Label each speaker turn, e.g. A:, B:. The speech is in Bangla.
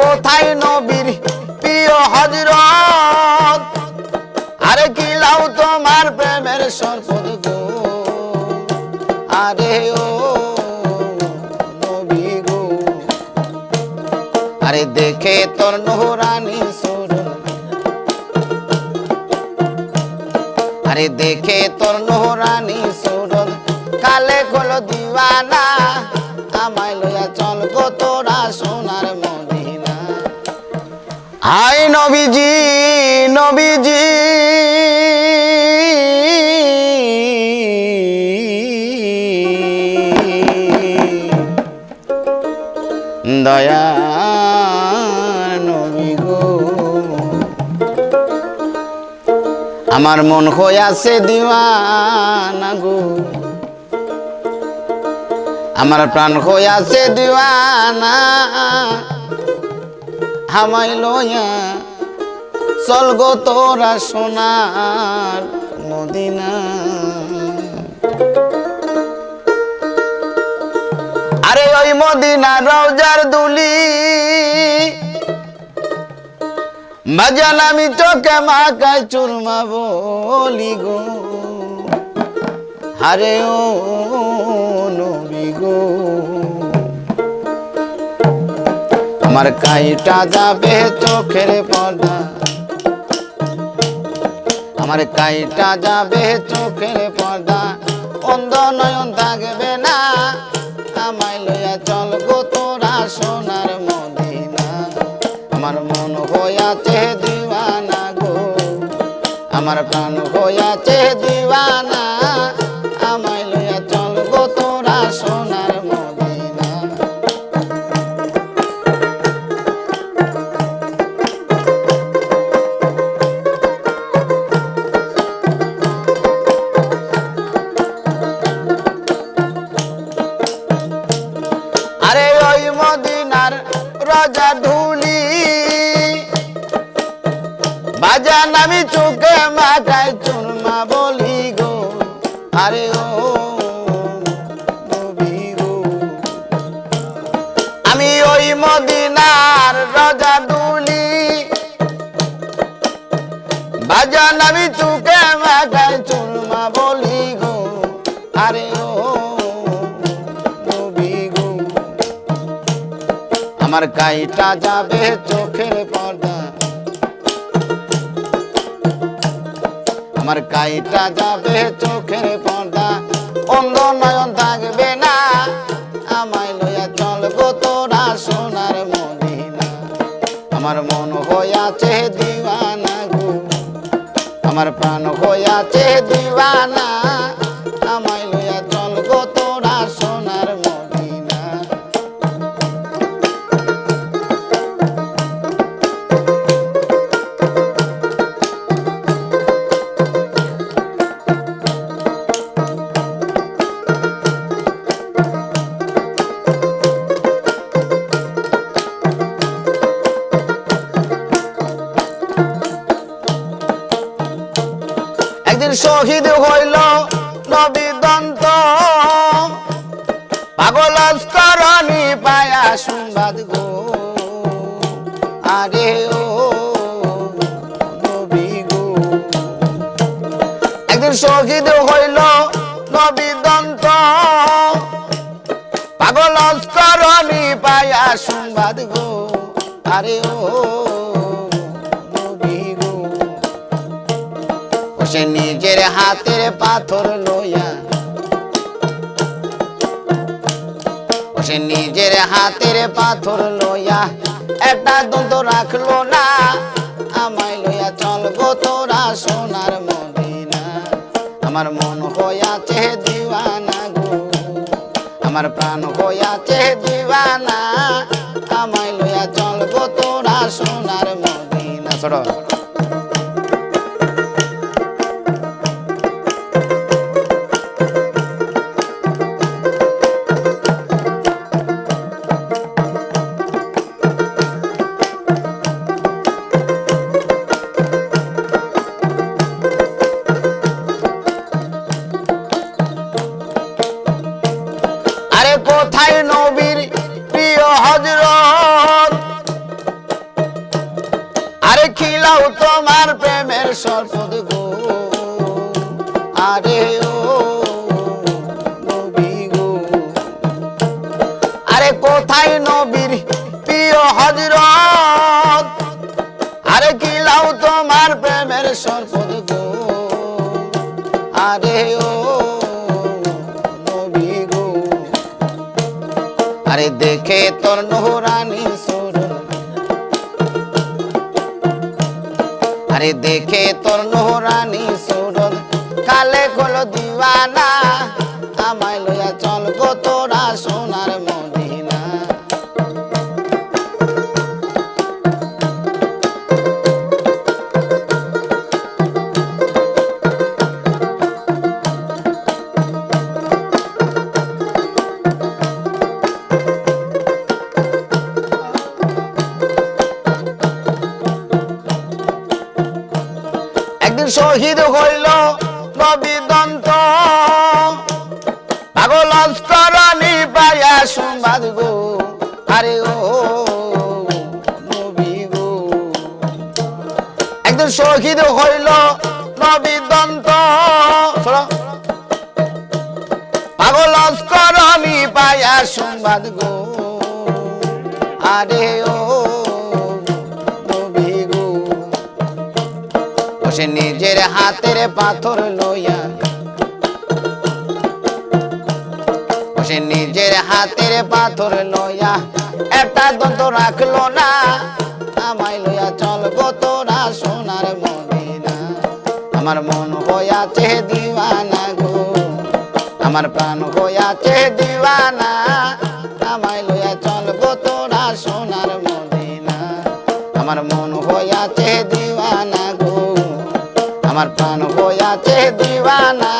A: কোথায় নবীর প্রিয় হজরত? আরে কি লাও তোমার প্রেমের সরপদ গো? আরে ও নবী গো। আরে দেখে তোর নোহরানি সুরন আরে দেখে তোর নোহরানি সুরন কালে কলো দিওয়ানা, আমায় লইয়া চল গো তোরা মদিনা হাই নবীজি নবীজি। দয়া নবী গো। আমার মন হইয়াছে দিওয়ানা গো। আমার প্রাণ হইয়াছে দিওয়ানা। হামাই লইয়া, চল গো তোরা সোনার মদিনা। আরে ওই মদিনা রওজার দুলি বাজান আমি চোখে মাকায় চুরমা বলি গো। আরে ও আমার কাইটা যাবে চোখের পর্দা। আমার কাইটা যাবে চোখের পর্দা। অন্ধ নয়ন থাকবে না। আমায় লইয়া চল গো তোরা সোনার মদিনা। আমার মন হইয়াছে দিওয়ানা গো। আমার প্রাণ হইয়াছে দিওয়ানা চুরমা বলি গো, আরে ও আমি ওই মদিনার রাজা ধুলি বাজান আমি চোখে মাথায় চুরমা বলি গো, আরে ও আমার গাইটা যাবে চোখের পর্দা আমার কাইটা যাবে চোখের পর্দা। অন্ধ নয়ন থাকবে না। আমায় লইয়া চল গো তোরা সোনার মদিনা। আমার মন হইয়াছে দিওয়ানা গো। আমার প্রাণ হইয়াছে দিওয়ানা একদিন শহীদ হইল নবী দন্ত। পাগল করণী পায়া সংবাদ গো। আরে ও নবী গো। একদিন শহীদ হইল নবী দন্ত। পাগল করণী পায়া সংবাদ গো। আরে ও সে নিজের হাতের পাথর লইয়া। সে নিজের হাতের পাথর লইয়া একটা দন্ত রাখল না, আমায় লইয়া চল গো তোরা সোনার মদিনা। আমার মন হইয়াছে দিওয়ানা গো, আমার প্রাণ হইয়াছে দিওয়ানা, আমায় লইয়া চল গো তোরা সোনার মদিনা। ছোট। এ কোথায় নবীর প্রিয় হজরত আরে খিলাও তোমার প্রেমের শরবত গো। আরে ও নবী গো। আরে কোথায় নবী আরে দেখে তোর নোহরানি সুর। আরে দেখে তোর নোহরানি সুর। কালে কলো দিওয়ানা আমায় লইয়া চল গো তোরা সংবাদ গো। আরে ও গো। সে নিজের হাতের পাথর লইয়া। সে নিজের হাতের পাথর লইয়া। একটা দন্ত রাখল না, আমায় লইয়া চল গো তোরা সোনার মদিনা। আমার মন হইয়াছে দিওয়ানা গো। আমার প্রাণ হইয়াছে দিওয়ানা। আমার মন হইয়াছে দিওয়ানা গো। আমার প্রাণ হইয়াছে দিওয়ানা।